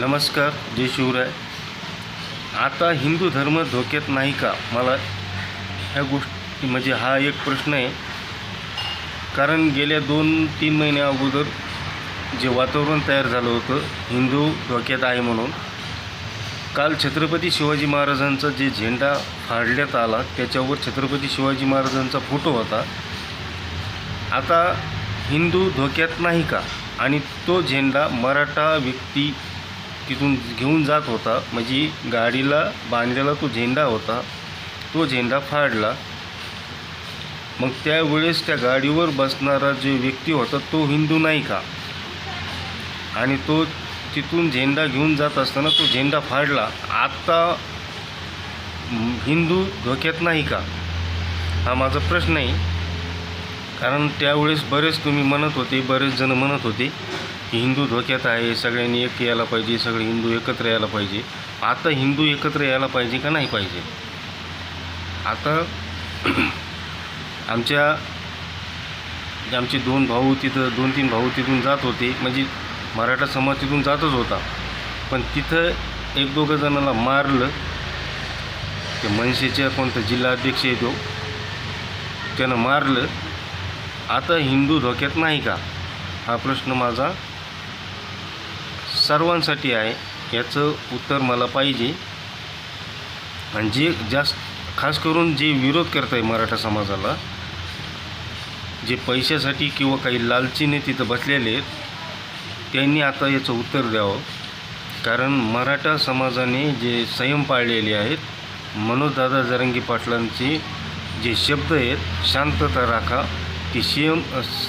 नमस्कार जय शिवराय. आता हिंदू धर्म धोक्यात नाही का? मला ह्या गोष्टी म्हणजे हा एक प्रश्न आहे. कारण गेल्या दोन तीन महिन्या अगोदर जे वातावरण तयार झालं होतं हिंदू धोक्यात आहे म्हणून. काल छत्रपती शिवाजी महाराजांचा जे झेंडा फाडण्यात आला त्याच्यावर छत्रपती शिवाजी महाराजांचा फोटो होता. आता हिंदू धोक्यात नाही का? आणि तो झेंडा मराठा व्यक्ती तिथून घेऊन जात होता. म्हणजे गाडीला बांधलेला तो झेंडा होता. तो झेंडा फाडला. मग त्यावेळेस त्या गाडीवर बसणारा जो व्यक्ती होता तो हिंदू नाही का? आणि तो तिथून झेंडा घेऊन जात असताना तो झेंडा फाडला. आत्ता हिंदू धोक्यात नाही का? हा माझा प्रश्न आहे. कारण त्यावेळेस बरेच तुम्ही म्हणत होते बरेच जण म्हणत होते. की हिंदू धोक्यात आहे सगळ्यांनी एक यायला पाहिजे सगळे हिंदू एकत्र यायला पाहिजे. आता हिंदू एकत्र यायला पाहिजे का नाही पाहिजे? आता आमच्या आमचे दोन भाऊ तिथं दोन तीन भाऊ तिथून जात होते. म्हणजे मराठा समाज तिथून जातच होता. पण तिथं एक दोघं जणांना मारलं. ते मनसेच्या कोणता जिल्हाध्यक्ष येतो त्यानं मारलं. आता हिंदू धोक्यात नाही का? हा प्रश्न माझा सर्वांसाठी आहे याचं उत्तर मला पाहिजे. आणि जे जास्त खास करून जे विरोध करत आहे मराठा समाजाला जे पैशासाठी किंवा काही लालचीने तिथं बसलेले आहेत त्यांनी आता याचं उत्तर द्यावं. कारण मराठा समाजाने जे संयम पाळलेले आहेत मनोजदादा जरंगी पाटलांचे जे शब्द आहेत शांतता राखा ती संयम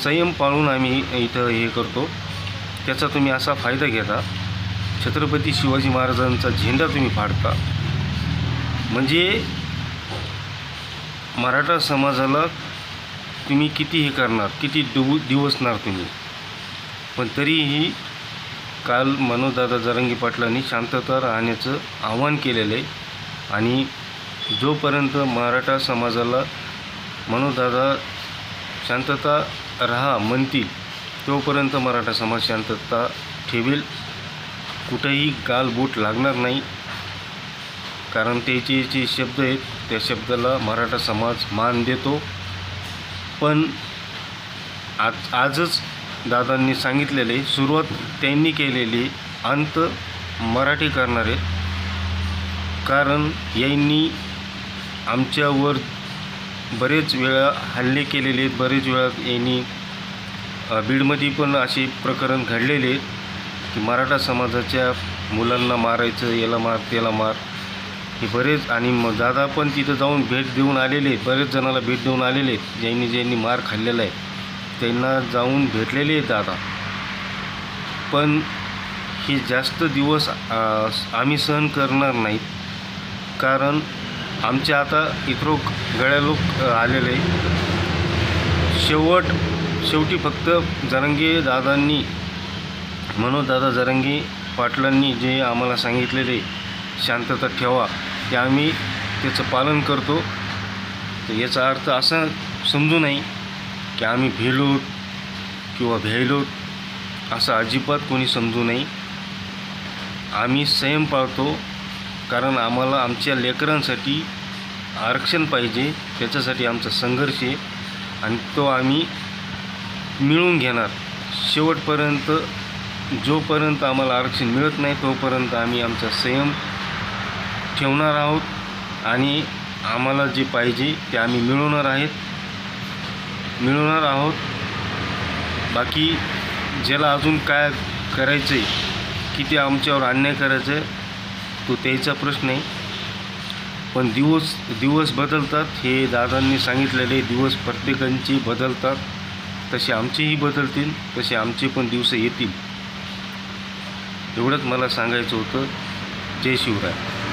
संयम पाळून आम्ही इथं हे करतो. त्याचा तुम्ही असा फायदा घेता. छत्रपती शिवाजी महाराजांचा झेंडा तुम्ही फाडता. म्हणजे मराठा समाजाला तुम्ही किती हे करणार किती डुबू दिवसणार तुम्ही? पण तरीही काल मनोजदादा जरंगी पाटलांनी शांतता राहण्याचं आवाहन केलेलं आहे आणि जोपर्यंत मराठा समाजाला मनोजदादा शांतता राहा म्हणतील तोपर्यंत मराठा समाज शांतता ठेवेल. कुठेही गालबोट लागणार नाही. कारण त्याचे जे शब्द आहेत त्या शब्दाला मराठा समाज मान देतो. पण आज आजच दादांनी सांगितलेले सुरुवात त्यांनी केलेली अंत मराठी करणार. आहेत कारण यांनी आमच्यावर बरेच वेळा हल्ले केलेले बरेच वेळा यांनी बीडमध्ये पण असे प्रकरण घडलेले आहेत की मराठा समाजाच्या मुलांना मारायचं याला मार त्याला मार हे बरेच आणि मग दादा पण तिथं जाऊन भेट देऊन आलेले आहेत. बरेच जणाला भेट देऊन आलेले आहेत. ज्यांनी ज्यांनी मार खाल्लेला आहे त्यांना जाऊन भेटलेले आहेत दादा. पण हे जास्त दिवस आम्ही सहन करणार नाहीत कारण आमच्या आता इथं गळ्या लोक आलेले शेवट शेवटी फक्त जरंगे दादांनी मनोजदादा जरंगे पाटलांनी जे आम्हाला सांगितलेले शांतता ठेवा ते आम्ही त्याचं पालन करतो. तर याचा अर्थ असा समजू नये की आम्ही भेलोत किंवा भेलोत असं अजिबात कोणी समजू नये. आम्ही संयम पाळतो कारण आम्हाला आमच्या लेकरांसाठी आरक्षण पाहिजे त्याच्यासाठी आमचा संघर्ष आहे. आणि तो आम्ही मिळून घेणार. शेवटपर्यंत जोपर्यंत आम्हाला आरक्षण मिळत नाही तोपर्यंत आम्ही आमचा संयम ठेवणार आहोत आणि आम्हाला जे पाहिजे ते आम्ही मिळवणार आहेत मिळवणार आहोत. बाकी ज्याला अजून काय करायचं आहे किती आमच्यावर अन्याय करायचं आहे तो त्याचा प्रश्न आहे. पण दिवस दिवस बदलतात हे दादांनी सांगितलेले दिवस प्रत्येकांचे बदलतात. तसे आमचेही बदलतील तसे आमचे पण दिवस येतील. एवढंच मला सांगायचं होतं. जय शिवराय.